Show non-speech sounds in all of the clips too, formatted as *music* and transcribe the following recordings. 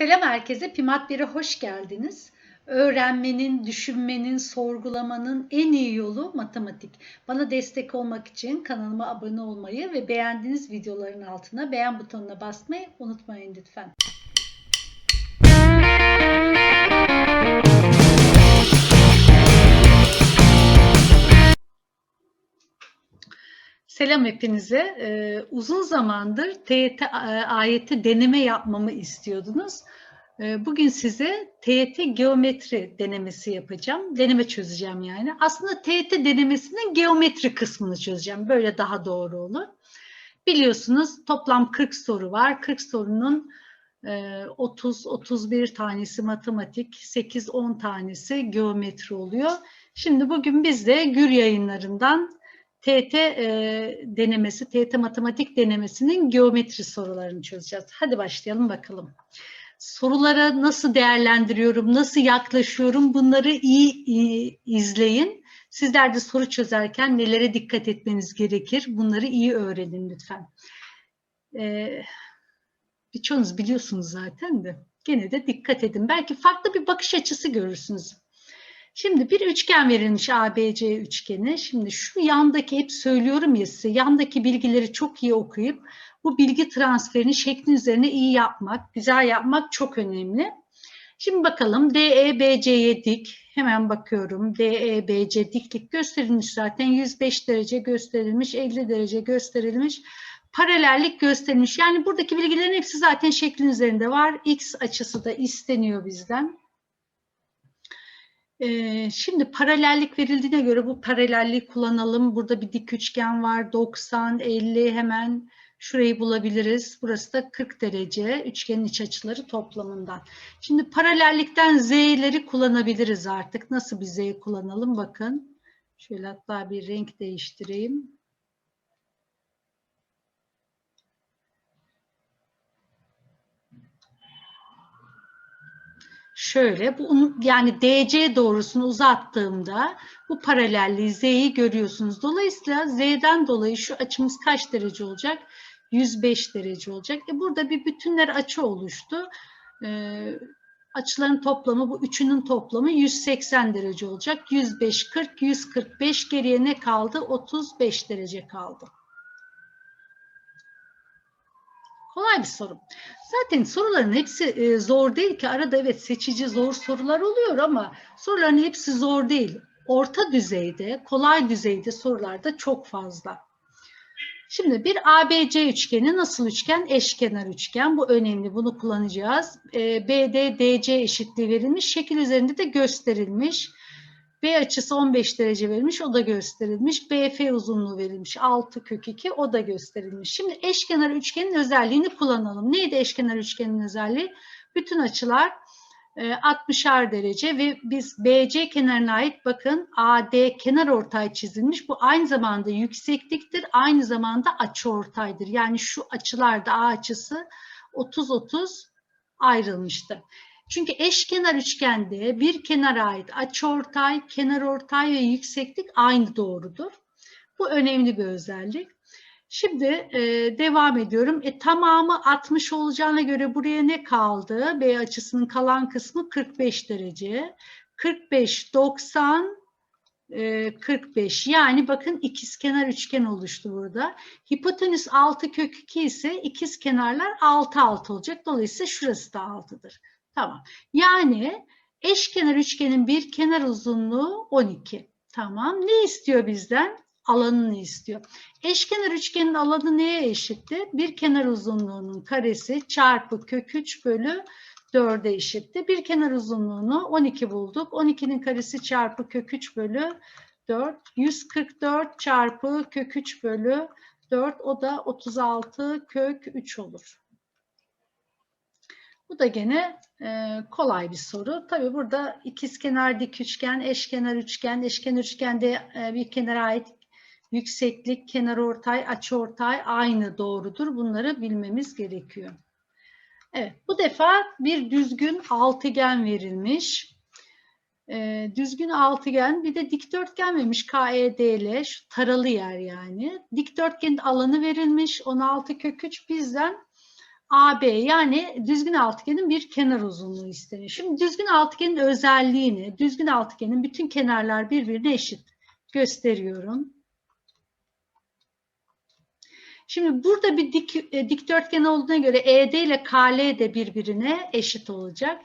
Selam herkese. Pimat 1'e hoş geldiniz. Öğrenmenin, düşünmenin, sorgulamanın en iyi yolu matematik. Bana destek olmak için kanalıma abone olmayı ve beğendiğiniz videoların altına beğen butonuna basmayı unutmayın lütfen. Selam hepinize. Ee, uzun zamandır TYT ayeti deneme yapmamı istiyordunuz. Ee, bugün size TYT geometri denemesi yapacağım. Deneme çözeceğim yani. Aslında TYT denemesinin geometri kısmını çözeceğim. Böyle daha doğru olur. Biliyorsunuz toplam 40 soru var. 40 sorunun 30-31 tanesi matematik, 8-10 tanesi geometri oluyor. Şimdi bugün biz de Gür yayınlarından TET e, denemesi, TET matematik denemesinin geometri sorularını çözeceğiz. Hadi başlayalım bakalım. Sorulara nasıl değerlendiriyorum, nasıl yaklaşıyorum bunları iyi, iyi izleyin. Sizler de soru çözerken nelere dikkat etmeniz gerekir bunları iyi öğrenin lütfen. Ee, birçoğunuz biliyorsunuz zaten de gene de dikkat edin. Belki farklı bir bakış açısı görürsünüz. Şimdi bir üçgen verilmiş ABC üçgeni. Şimdi şu yandaki hep söylüyorum ya size yandaki bilgileri çok iyi okuyup bu bilgi transferini şeklin üzerine iyi yapmak, güzel yapmak çok önemli. Şimdi bakalım DEBC'ye dik. Hemen bakıyorum. DEBC diklik gösterilmiş zaten. 105 derece gösterilmiş, 50 derece gösterilmiş. Paralellik gösterilmiş. Yani buradaki bilgilerin hepsi zaten şeklin üzerinde var. X açısı da isteniyor bizden. Şimdi paralellik verildiğine göre bu paralelliği kullanalım. Burada bir dik üçgen var. 90, 50 hemen şurayı bulabiliriz. Burası da 40 derece üçgenin iç açıları toplamından. Şimdi paralellikten z'leri kullanabiliriz artık. Nasıl bir z kullanalım bakın. Şöyle hatta bir renk değiştireyim. Şöyle bu yani DC doğrusunu uzattığımda bu paralelliği Z'yi görüyorsunuz. Dolayısıyla Z'den dolayı şu açımız kaç derece olacak? 105 derece olacak. E burada bir bütünler açı oluştu. Ee, açıların toplamı bu üçünün toplamı 180 derece olacak. 105, 40, 145 geriye ne kaldı? 35 derece kaldı. Kolay bir soru. Zaten soruların hepsi e, zor değil ki. Arada evet seçici zor sorular oluyor ama soruların hepsi zor değil. Orta düzeyde, kolay düzeyde sorular da çok fazla. Şimdi bir ABC üçgeni nasıl üçgen? Eşkenar üçgen. Bu önemli. Bunu kullanacağız. E, BD, DC eşitliği verilmiş. Şekil üzerinde de gösterilmiş. B açısı 15 derece verilmiş, o da gösterilmiş. BF uzunluğu verilmiş, 6 kök 2, o da gösterilmiş. Şimdi eşkenar üçgenin özelliğini kullanalım. Neydi eşkenar üçgenin özelliği? Bütün açılar 60'ar e, derece ve biz BC kenarına ait bakın AD kenar ortay çizilmiş. Bu aynı zamanda yüksekliktir, aynı zamanda açı ortaydır. Yani şu açılarda A açısı 30-30 ayrılmıştır. Çünkü eşkenar üçgende bir kenara ait açıortay, kenarortay ve yükseklik aynı doğrudur. Bu önemli bir özellik. Şimdi e, devam ediyorum. E, tamamı 60 olacağına göre buraya ne kaldı? B açısının kalan kısmı 45 derece. 45, 90, e, 45. Yani bakın ikizkenar üçgen oluştu burada. Hipotenüs 6 kök 2 ise ikizkenarlar 6 6 olacak. Dolayısıyla şurası da 6'dır. Tamam. Yani eşkenar üçgenin bir kenar uzunluğu 12. Tamam. Ne istiyor bizden? Alanını istiyor. Eşkenar üçgenin alanı neye eşitti? Bir kenar uzunluğunun karesi çarpı kök 3 bölü 4'e eşitti. Bir kenar uzunluğunu 12 bulduk. 12'nin karesi çarpı kök 3 bölü 4. 144 çarpı kök 3 bölü 4 o da 36 kök 3 olur. Bu da gene e, kolay bir soru. Tabi burada ikizkenar dik üçgen, eşkenar üçgen, eşkenar üçgende e, bir kenara ait yükseklik, kenar ortay, açı ortay aynı doğrudur. Bunları bilmemiz gerekiyor. Evet, bu defa bir düzgün altıgen verilmiş. E, düzgün altıgen bir de dikdörtgen vermiş KEDL şu taralı yer yani. Dikdörtgenin alanı verilmiş 16 kök 3 bizden AB yani düzgün altıgenin bir kenar uzunluğu isteniyor. Şimdi düzgün altıgenin özelliğini, düzgün altıgenin bütün kenarlar birbirine eşit gösteriyorum. Şimdi burada bir dik, e, dikdörtgen olduğuna göre ED ile KL de birbirine eşit olacak.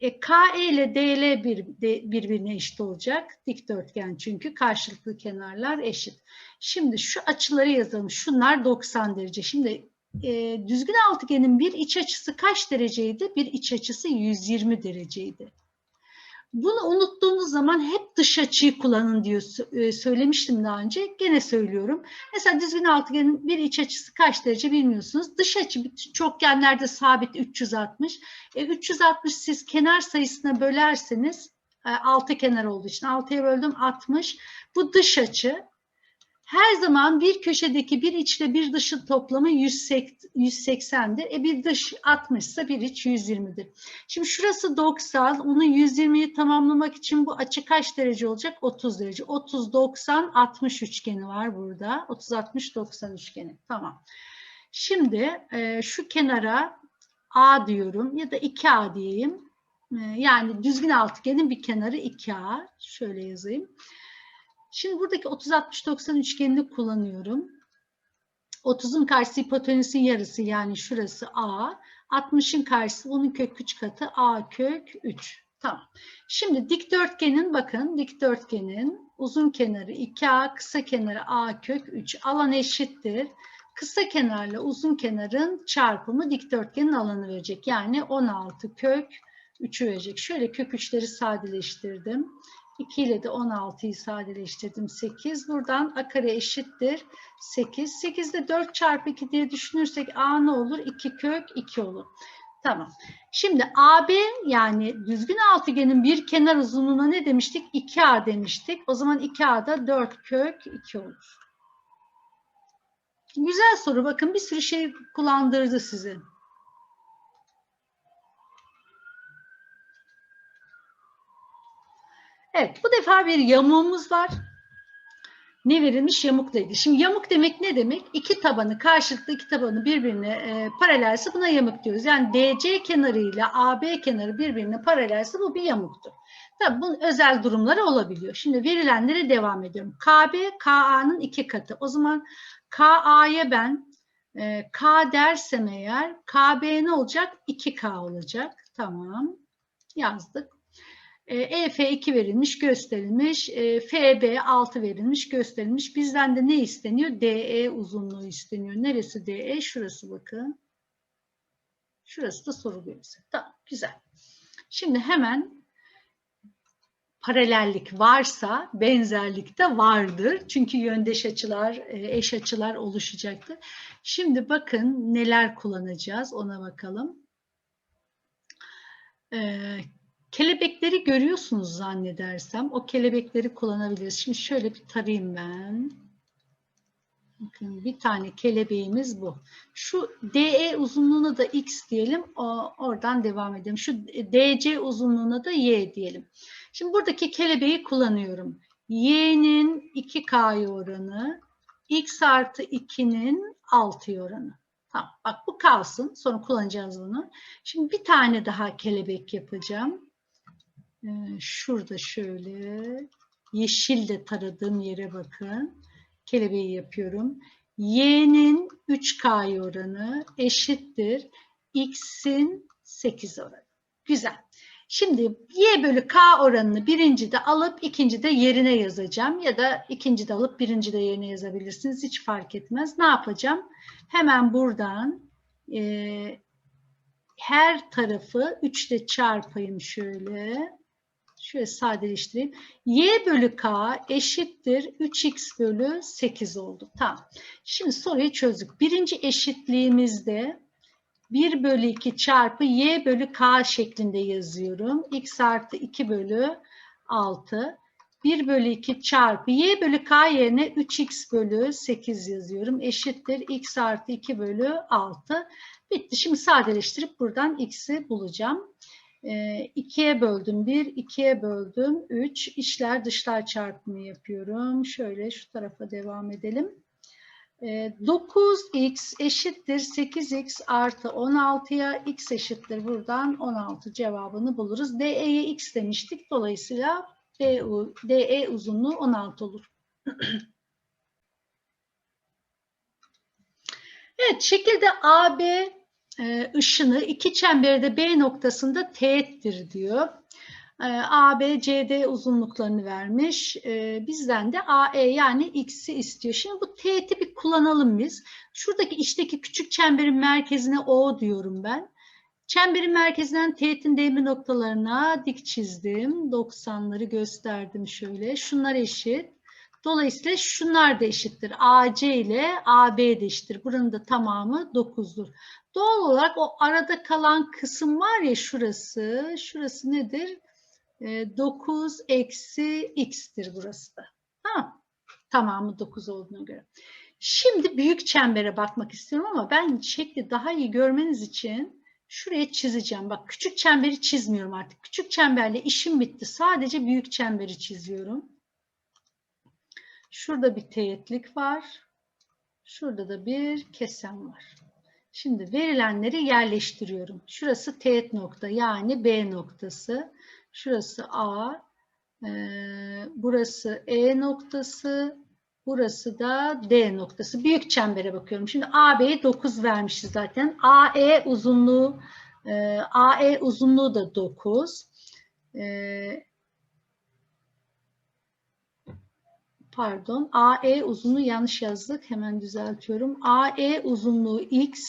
E, KE ile DL bir, de, birbirine eşit olacak. Dikdörtgen çünkü karşılıklı kenarlar eşit. Şimdi şu açıları yazalım. Şunlar 90 derece. Şimdi e, düzgün altıgenin bir iç açısı kaç dereceydi? Bir iç açısı 120 dereceydi. Bunu unuttuğunuz zaman hep dış açıyı kullanın diyor e, söylemiştim daha önce. Gene söylüyorum. Mesela düzgün altıgenin bir iç açısı kaç derece bilmiyorsunuz. Dış açı çokgenlerde sabit 360. E, 360 siz kenar sayısına bölerseniz e, altı kenar olduğu için 6'ya böldüm 60. Bu dış açı. Her zaman bir köşedeki bir içle bir dışın toplamı 180'dir. E bir dış 60 ise bir iç 120'dir. Şimdi şurası 90. Onu 120'yi tamamlamak için bu açı kaç derece olacak? 30 derece. 30, 90, 60 üçgeni var burada. 30, 60, 90 üçgeni. Tamam. Şimdi e, şu kenara A diyorum ya da 2A diyeyim. E, yani düzgün altıgenin bir kenarı 2A. Şöyle yazayım. Şimdi buradaki 30-60-90 üçgenini kullanıyorum. 30'un karşısı hipotenüsün yarısı yani şurası A. 60'ın karşısı bunun kök 3 katı A kök 3. Tamam. Şimdi dikdörtgenin bakın dikdörtgenin uzun kenarı 2A kısa kenarı A kök 3 alan eşittir. Kısa kenarla uzun kenarın çarpımı dikdörtgenin alanı verecek. Yani 16 kök 3'ü verecek. Şöyle kök 3'leri sadeleştirdim. 2 ile de 16'yı sadeleştirdim 8. Buradan a kare eşittir 8. 8 de 4 çarpı 2 diye düşünürsek a ne olur? 2 kök 2 olur. Tamam. Şimdi AB yani düzgün altıgenin bir kenar uzunluğuna ne demiştik? 2A demiştik. O zaman 2A'da 4 kök 2 olur. Güzel soru. Bakın bir sürü şey kullandırdı sizi. Evet, bu defa bir yamuğumuz var. Ne verilmiş? Yamukla ilgili. Şimdi yamuk demek ne demek? İki tabanı, karşılıklı iki tabanı birbirine e, paralelse buna yamuk diyoruz. Yani DC kenarı ile AB kenarı birbirine paralelse bu bir yamuktur. Tabii bunun özel durumları olabiliyor. Şimdi verilenlere devam ediyorum. KB, KA'nın iki katı. O zaman KA'ya ben e, K dersem eğer KB ne olacak? 2K olacak. Tamam. Yazdık. EF e 2 verilmiş, gösterilmiş. E, FB 6 verilmiş, gösterilmiş. Bizden de ne isteniyor? DE uzunluğu isteniyor. Neresi DE? Şurası bakın. Şurası da soru bölgesi. Tamam, güzel. Şimdi hemen paralellik varsa benzerlik de vardır. Çünkü yöndeş açılar, e, eş açılar oluşacaktır. Şimdi bakın neler kullanacağız ona bakalım. Ee, Kelebekleri görüyorsunuz zannedersem. O kelebekleri kullanabiliriz. Şimdi şöyle bir tarayayım ben. Bakın bir tane kelebeğimiz bu. Şu DE uzunluğuna da X diyelim. O, oradan devam edelim. Şu DC uzunluğuna da Y diyelim. Şimdi buradaki kelebeği kullanıyorum. Y'nin 2K oranı X artı 2'nin 6 oranı. Tamam, bak bu kalsın. Sonra kullanacağız bunu. Şimdi bir tane daha kelebek yapacağım. Ee, şurada şöyle yeşil de taradığım yere bakın. Kelebeği yapıyorum. Y'nin 3K oranı eşittir. X'in 8 oranı. Güzel. Şimdi Y bölü K oranını birinci de alıp ikinci de yerine yazacağım. Ya da ikinci de alıp birinci de yerine yazabilirsiniz. Hiç fark etmez. Ne yapacağım? Hemen buradan e, her tarafı 3 ile çarpayım şöyle. Şöyle sadeleştireyim. Y bölü K eşittir 3x bölü 8 oldu. Tamam. Şimdi soruyu çözdük. Birinci eşitliğimizde 1 bölü 2 çarpı y bölü k şeklinde yazıyorum. x artı 2 bölü 6. 1 bölü 2 çarpı y bölü k yerine 3x bölü 8 yazıyorum. Eşittir x artı 2 bölü 6. Bitti. Şimdi sadeleştirip buradan x'i bulacağım. 2'ye ee, böldüm 1, 2'ye böldüm 3. İşler dışlar çarpımı yapıyorum. Şöyle şu tarafa devam edelim. E, 9x eşittir 8x artı 16'ya x eşittir buradan 16 cevabını buluruz. DE'ye x demiştik. Dolayısıyla DE uzunluğu 16 olur. *clears throat* evet şekilde AB ışını iki çemberde B noktasında teğettir diyor. E, AB, CD uzunluklarını vermiş. E, bizden de AE yani X'i istiyor. Şimdi bu teğeti bir kullanalım biz. Şuradaki içteki küçük çemberin merkezine O diyorum ben. Çemberin merkezinden teğetin değme noktalarına dik çizdim. 90'ları gösterdim şöyle. Şunlar eşit. Dolayısıyla şunlar da eşittir. AC ile AB de eşittir. Buranın da tamamı 9'dur. Doğal olarak o arada kalan kısım var ya şurası. Şurası nedir? 9 eksi x'tir burası da. Ha, tamamı 9 olduğuna göre. Şimdi büyük çembere bakmak istiyorum ama ben şekli daha iyi görmeniz için şuraya çizeceğim. Bak küçük çemberi çizmiyorum artık. Küçük çemberle işim bitti. Sadece büyük çemberi çiziyorum. Şurada bir teğetlik var. Şurada da bir kesen var. Şimdi verilenleri yerleştiriyorum. Şurası teğet nokta yani B noktası. Şurası A. E, burası E noktası. Burası da D noktası. Büyük çembere bakıyorum. Şimdi AB'ye 9 vermişiz zaten. AE uzunluğu e, AE uzunluğu da 9. E, pardon. AE uzunluğu yanlış yazdık. Hemen düzeltiyorum. AE uzunluğu X.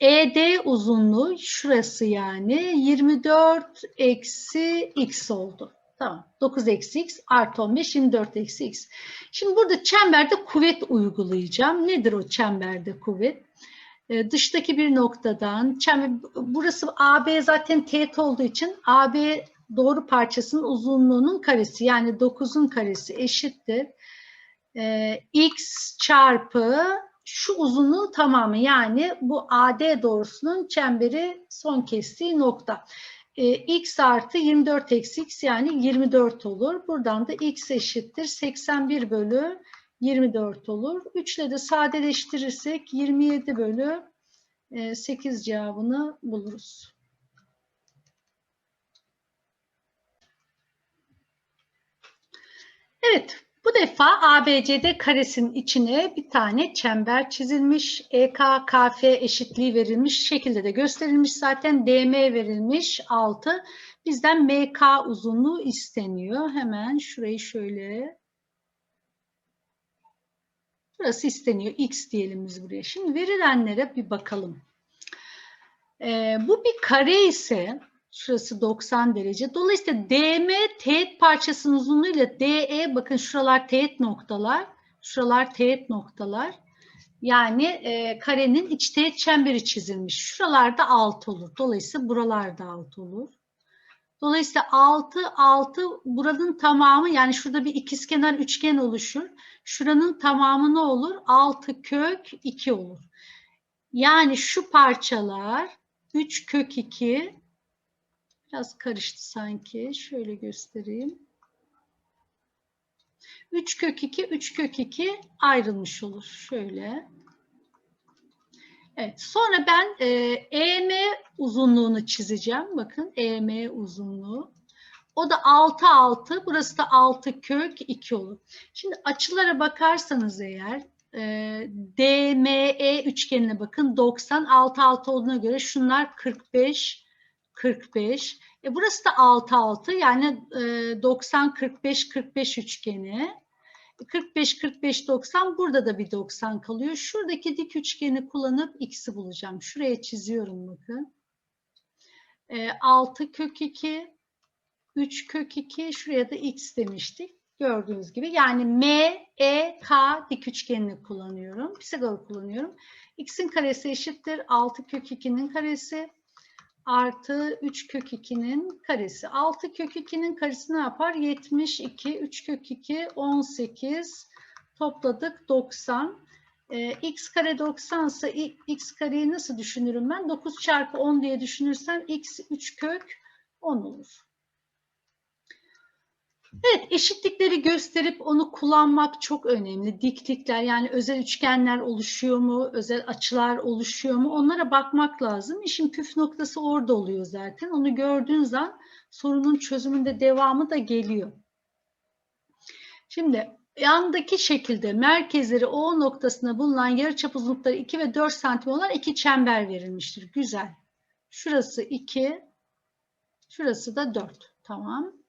ED uzunluğu şurası yani 24 eksi X oldu. Tamam. 9 eksi x artı 15 24 eksi x. Şimdi burada çemberde kuvvet uygulayacağım. Nedir o çemberde kuvvet? Ee, dıştaki bir noktadan çember, burası AB zaten teğet olduğu için AB doğru parçasının uzunluğunun karesi yani 9'un karesi eşittir. Ee, x çarpı şu uzunluğu tamamı yani bu AD doğrusunun çemberi son kestiği nokta e, x artı 24 eksi x yani 24 olur. Buradan da x eşittir 81 bölü 24 olur. 3 ile de sadeleştirirsek 27 bölü e, 8 cevabını buluruz. Evet, bu defa ABCD karesinin içine bir tane çember çizilmiş. EK, KF eşitliği verilmiş. Şekilde de gösterilmiş. Zaten DM verilmiş 6. Bizden MK uzunluğu isteniyor. Hemen şurayı şöyle Burası isteniyor. X diyelim biz buraya. Şimdi verilenlere bir bakalım. Ee, bu bir kare ise Şurası 90 derece. Dolayısıyla DM teğet parçasının uzunluğuyla DE bakın şuralar teğet noktalar. Şuralar teğet noktalar. Yani e, karenin iç teğet çemberi çizilmiş. Şuralarda 6 olur. Dolayısıyla buralarda 6 olur. Dolayısıyla 6, 6 buranın tamamı yani şurada bir ikizkenar üçgen oluşur. Şuranın tamamı ne olur? 6 kök 2 olur. Yani şu parçalar 3 kök 2 Biraz karıştı sanki. Şöyle göstereyim. 3 kök 2, 3 kök 2 ayrılmış olur. Şöyle. Evet. Sonra ben e, EM uzunluğunu çizeceğim. Bakın EM uzunluğu. O da 6 6. Burası da 6 kök 2 olur. Şimdi açılara bakarsanız eğer e, DME üçgenine bakın 90 6 6 olduğuna göre şunlar 45 45. E burası da 6 6 yani e, 90 45 45 üçgeni. 45 45 90 burada da bir 90 kalıyor. Şuradaki dik üçgeni kullanıp x'i bulacağım. Şuraya çiziyorum bakın. E, 6 kök 2 3 kök 2 şuraya da x demiştik. Gördüğünüz gibi yani M, E, K dik üçgenini kullanıyorum. Pisagor'u kullanıyorum. X'in karesi eşittir 6 kök 2'nin karesi artı 3 kök 2'nin karesi. 6 kök 2'nin karesi ne yapar? 72, 3 kök 2, 18. Topladık 90. Ee, x kare 90 ise x kareyi nasıl düşünürüm ben? 9 çarpı 10 diye düşünürsem x 3 kök 10 olur. Evet, eşitlikleri gösterip onu kullanmak çok önemli. Diklikler yani özel üçgenler oluşuyor mu, özel açılar oluşuyor mu onlara bakmak lazım. İşin püf noktası orada oluyor zaten. Onu gördüğün zaman sorunun çözümünde devamı da geliyor. Şimdi yandaki şekilde merkezleri O noktasına bulunan yarıçap uzunlukları 2 ve 4 santim olan iki çember verilmiştir. Güzel. Şurası 2, şurası da 4. Tamam.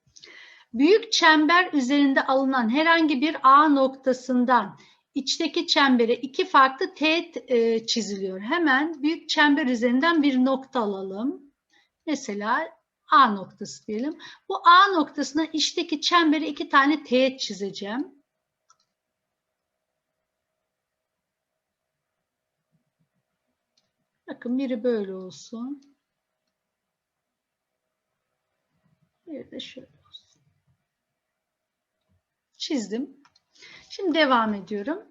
Büyük çember üzerinde alınan herhangi bir A noktasından içteki çembere iki farklı teğet e, çiziliyor. Hemen büyük çember üzerinden bir nokta alalım. Mesela A noktası diyelim. Bu A noktasına içteki çembere iki tane teğet çizeceğim. Bakın biri böyle olsun. Bir de şöyle. Çizdim. Şimdi devam ediyorum.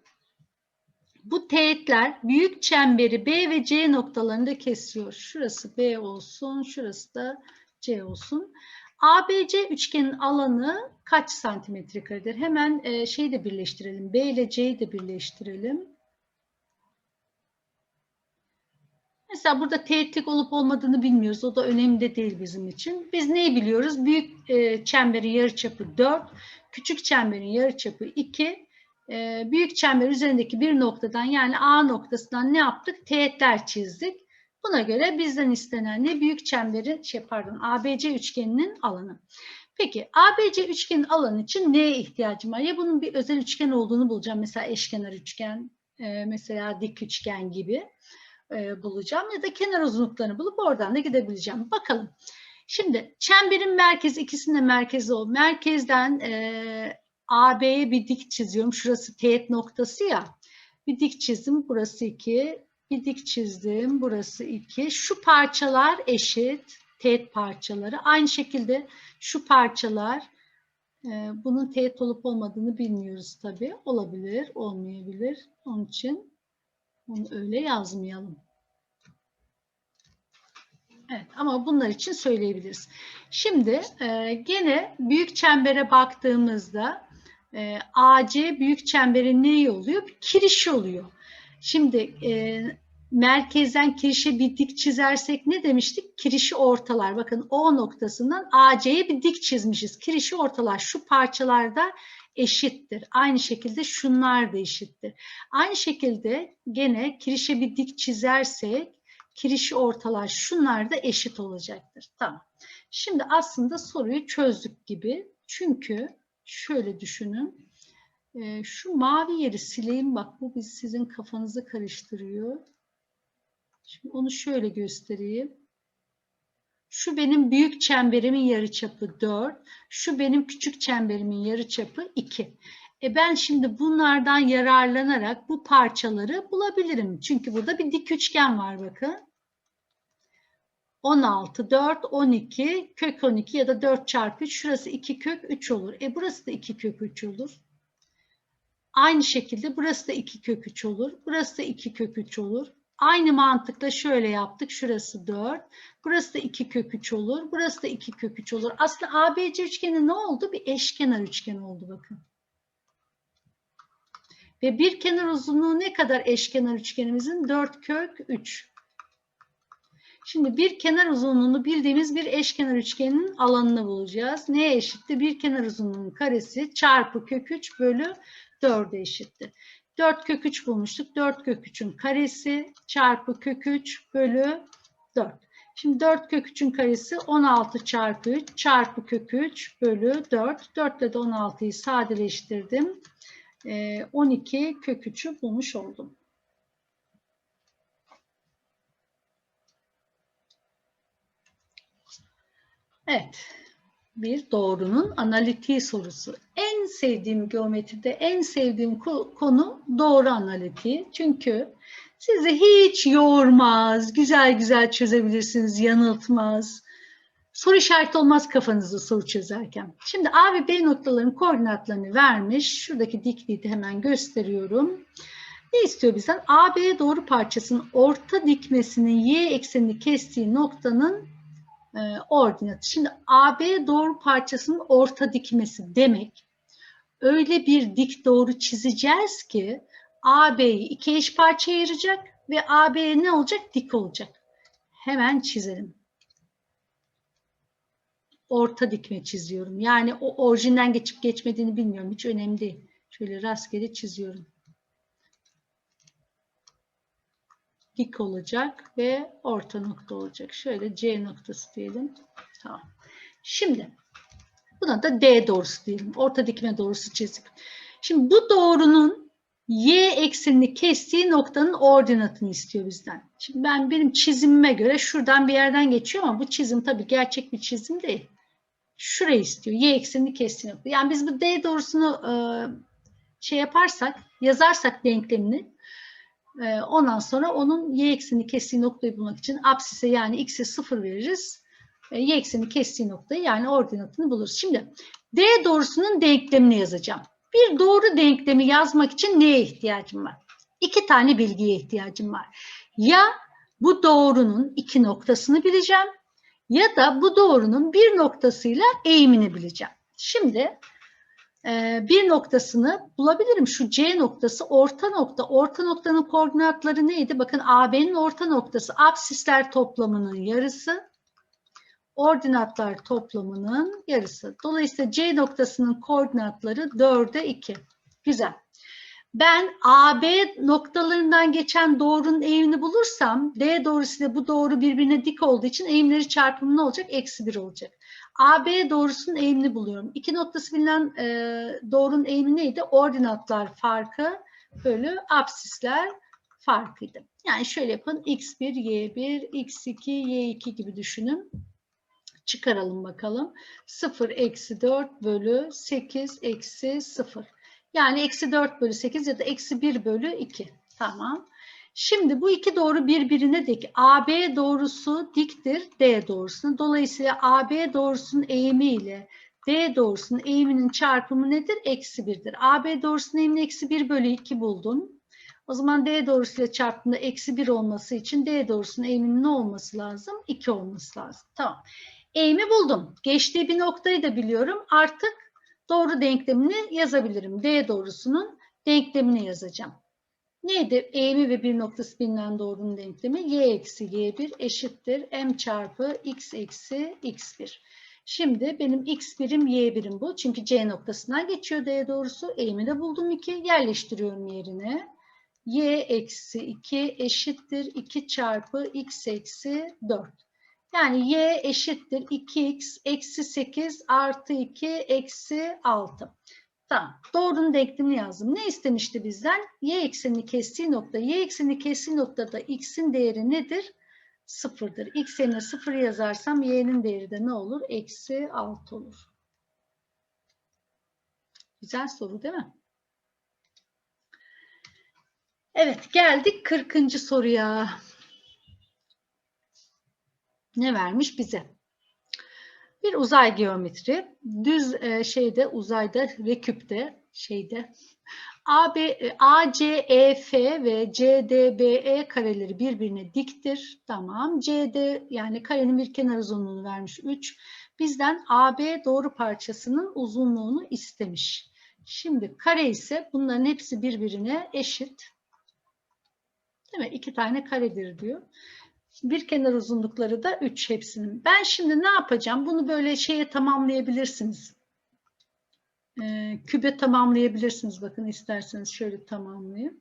Bu teğetler büyük çemberi B ve C noktalarında kesiyor. Şurası B olsun, şurası da C olsun. ABC üçgenin alanı kaç santimetre karedir? Hemen e, şeyi de birleştirelim. B ile C'yi de birleştirelim. Mesela burada teğetlik olup olmadığını bilmiyoruz. O da önemli de değil bizim için. Biz neyi biliyoruz? Büyük e, çemberin yarıçapı 4, küçük çemberin yarıçapı 2. E, büyük çember üzerindeki bir noktadan yani A noktasından ne yaptık? Teğetler çizdik. Buna göre bizden istenen ne? Büyük çemberin, şey pardon, ABC üçgeninin alanı. Peki ABC üçgenin alanı için neye ihtiyacım var? Ya bunun bir özel üçgen olduğunu bulacağım. Mesela eşkenar üçgen, e, mesela dik üçgen gibi e, bulacağım. Ya da kenar uzunluklarını bulup oradan da gidebileceğim. Bakalım. Şimdi çemberin merkezi ikisinin de merkezi o. Merkezden e, AB'ye bir dik çiziyorum. Şurası teğet noktası ya. Bir dik çizdim. Burası 2. Bir dik çizdim. Burası 2. Şu parçalar eşit. Teğet parçaları. Aynı şekilde şu parçalar e, bunun teğet olup olmadığını bilmiyoruz tabii. Olabilir, olmayabilir. Onun için onu öyle yazmayalım. Evet ama bunlar için söyleyebiliriz. Şimdi e, gene büyük çembere baktığımızda e, AC büyük çemberin neyi oluyor? Bir kirişi oluyor. Şimdi e, merkezden kirişe bir dik çizersek ne demiştik? Kirişi ortalar. Bakın O noktasından AC'ye bir dik çizmişiz. Kirişi ortalar. Şu parçalarda eşittir. Aynı şekilde şunlar da eşittir. Aynı şekilde gene kirişe bir dik çizersek kirişi ortalar şunlar da eşit olacaktır. Tamam. Şimdi aslında soruyu çözdük gibi. Çünkü şöyle düşünün. E, şu mavi yeri sileyim. Bak bu biz sizin kafanızı karıştırıyor. Şimdi onu şöyle göstereyim. Şu benim büyük çemberimin yarıçapı 4. Şu benim küçük çemberimin yarıçapı 2. E ben şimdi bunlardan yararlanarak bu parçaları bulabilirim. Çünkü burada bir dik üçgen var bakın. 16, 4, 12, kök 12 ya da 4 çarpı 3. Şurası 2 kök 3 olur. E burası da 2 kök 3 olur. Aynı şekilde burası da 2 kök 3 olur. Burası da 2 kök 3 olur. Aynı mantıkla şöyle yaptık. Şurası 4. Burası da 2 kök 3 olur. Burası da 2 kök 3 olur. Aslında ABC üçgeni ne oldu? Bir eşkenar üçgen oldu bakın. Ve bir kenar uzunluğu ne kadar eşkenar üçgenimizin? 4 kök 3. Şimdi bir kenar uzunluğunu bildiğimiz bir eşkenar üçgenin alanını bulacağız. Neye eşitti? Bir kenar uzunluğunun karesi çarpı kök 3 bölü 4'e eşitti. 4 kök 3 bulmuştuk. 4 kök 3'ün karesi çarpı kök 3 bölü 4. Şimdi 4 kök 3'ün karesi 16 çarpı 3 çarpı kök 3 bölü 4. 4 ile de 16'yı sadeleştirdim. 12 kök 3'ü bulmuş oldum. Evet. Bir doğrunun analitiği sorusu. En sevdiğim geometride en sevdiğim konu doğru analitiği. Çünkü sizi hiç yormaz, güzel güzel çözebilirsiniz, yanıltmaz. Soru işareti olmaz kafanızda soru çözerken. Şimdi A ve B noktalarının koordinatlarını vermiş. Şuradaki dikliği de hemen gösteriyorum. Ne istiyor bizden? AB doğru parçasının orta dikmesinin y eksenini kestiği noktanın e, ordinatı. Şimdi AB doğru parçasının orta dikmesi demek öyle bir dik doğru çizeceğiz ki AB'yi iki eş parçaya ayıracak ve AB'ye ne olacak? Dik olacak. Hemen çizelim. Orta dikme çiziyorum. Yani o orijinden geçip geçmediğini bilmiyorum. Hiç önemli değil. Şöyle rastgele çiziyorum. Dik olacak ve orta nokta olacak. Şöyle C noktası diyelim. Tamam. Şimdi buna da D doğrusu diyelim. Orta dikme doğrusu çizdik. Şimdi bu doğrunun y eksenini kestiği noktanın ordinatını istiyor bizden. Şimdi ben benim çizimime göre şuradan bir yerden geçiyor ama bu çizim tabii gerçek bir çizim değil. Şurayı istiyor. Y eksenini kestiği nokta. Yani biz bu D doğrusunu şey yaparsak, yazarsak denklemini e, ondan sonra onun y eksenini kestiği noktayı bulmak için absise yani x'e 0 veririz. E, y eksenini kestiği noktayı yani ordinatını buluruz. Şimdi D doğrusunun denklemini yazacağım. Bir doğru denklemi yazmak için neye ihtiyacım var? İki tane bilgiye ihtiyacım var. Ya bu doğrunun iki noktasını bileceğim ya da bu doğrunun bir noktasıyla eğimini bileceğim. Şimdi bir noktasını bulabilirim. Şu C noktası orta nokta. Orta noktanın koordinatları neydi? Bakın AB'nin orta noktası absisler toplamının yarısı ordinatlar toplamının yarısı. Dolayısıyla C noktasının koordinatları 4'e 2. Güzel. Ben AB noktalarından geçen doğrunun eğimini bulursam D doğrusuyla bu doğru birbirine dik olduğu için eğimleri çarpımı ne olacak? Eksi 1 olacak. AB doğrusunun eğimini buluyorum. İki noktası bilinen e, doğrunun eğimi neydi? Ordinatlar farkı bölü absisler farkıydı. Yani şöyle yapın. X1, Y1, X2, Y2 gibi düşünün çıkaralım bakalım. 0 eksi 4 bölü 8 eksi 0. Yani eksi 4 bölü 8 ya da eksi 1 bölü 2. Tamam. Şimdi bu iki doğru birbirine dik. AB doğrusu diktir D doğrusuna. Dolayısıyla AB doğrusunun eğimi ile D doğrusunun eğiminin çarpımı nedir? Eksi 1'dir. AB doğrusunun eğimini eksi 1 bölü 2 buldum. O zaman D doğrusuyla çarptığında eksi 1 olması için D doğrusunun eğiminin ne olması lazım? 2 olması lazım. Tamam. Eğimi buldum. Geçtiği bir noktayı da biliyorum. Artık doğru denklemini yazabilirim. D doğrusunun denklemini yazacağım. Neydi? Eğimi ve bir noktası bilinen doğrunun denklemi y eksi y1 eşittir m çarpı x eksi x1. Şimdi benim x1'im y1'im bu. Çünkü c noktasından geçiyor D doğrusu. Eğimi de buldum 2. Yerleştiriyorum yerine. y eksi 2 eşittir 2 çarpı x eksi 4. Yani y eşittir 2x eksi 8 artı 2 eksi 6. Tamam. Doğrunun denklemini yazdım. Ne istemişti bizden? Y eksenini kestiği nokta. Y eksenini kestiği noktada x'in değeri nedir? Sıfırdır. X yerine sıfır yazarsam y'nin değeri de ne olur? Eksi 6 olur. Güzel soru değil mi? Evet geldik 40. soruya. Ne vermiş bize? Bir uzay geometri düz e, şeyde uzayda ve küpte şeyde AB, e, ACEF ve CDBE kareleri birbirine diktir. Tamam. CD yani karenin bir kenar uzunluğunu vermiş 3. Bizden AB doğru parçasının uzunluğunu istemiş. Şimdi kare ise bunların hepsi birbirine eşit. Değil mi? İki tane karedir diyor. Bir kenar uzunlukları da 3 hepsinin. Ben şimdi ne yapacağım? Bunu böyle şeye tamamlayabilirsiniz. Ee, kübe tamamlayabilirsiniz. Bakın isterseniz şöyle tamamlayayım.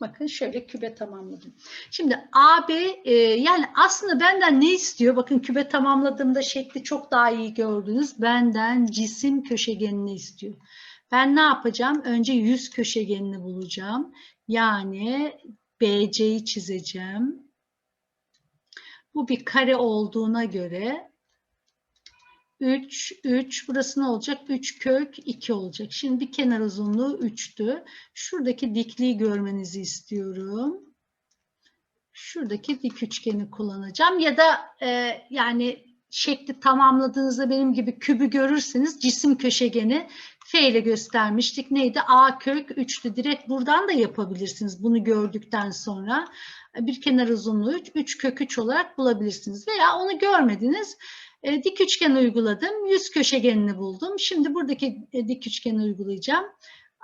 Bakın şöyle kübe tamamladım. Şimdi AB e, yani aslında benden ne istiyor? Bakın kübe tamamladığımda şekli çok daha iyi gördünüz. Benden cisim köşegenini istiyor. Ben ne yapacağım? Önce yüz köşegenini bulacağım. Yani BC'yi çizeceğim. Bu bir kare olduğuna göre 3, 3. Burası ne olacak? 3 kök 2 olacak. Şimdi bir kenar uzunluğu 3'tü. Şuradaki dikliği görmenizi istiyorum. Şuradaki dik üçgeni kullanacağım. Ya da e, yani şekli tamamladığınızda benim gibi kübü görürseniz cisim köşegeni F ile göstermiştik. Neydi? A kök 3'tü. Direkt buradan da yapabilirsiniz bunu gördükten sonra. Bir kenar uzunluğu 3, 3 kök 3 olarak bulabilirsiniz. Veya onu görmediniz. E, dik üçgen uyguladım. Yüz köşegenini buldum. Şimdi buradaki e, dik üçgeni uygulayacağım.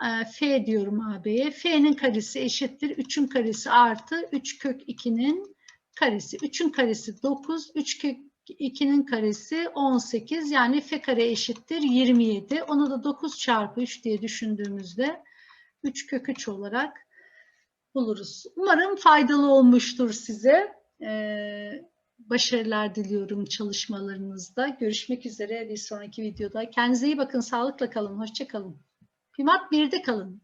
E, F diyorum AB'ye. F'nin karesi eşittir. 3'ün karesi artı 3 kök 2'nin karesi. 3'ün karesi 9. 3 kök 2'nin karesi 18. Yani F kare eşittir 27. Onu da 9 çarpı 3 diye düşündüğümüzde 3 kök 3 olarak buluruz. Umarım faydalı olmuştur size. Ee, başarılar diliyorum çalışmalarınızda. Görüşmek üzere bir sonraki videoda. Kendinize iyi bakın, sağlıkla kalın, hoşça kalın. Pimat 1'de kalın.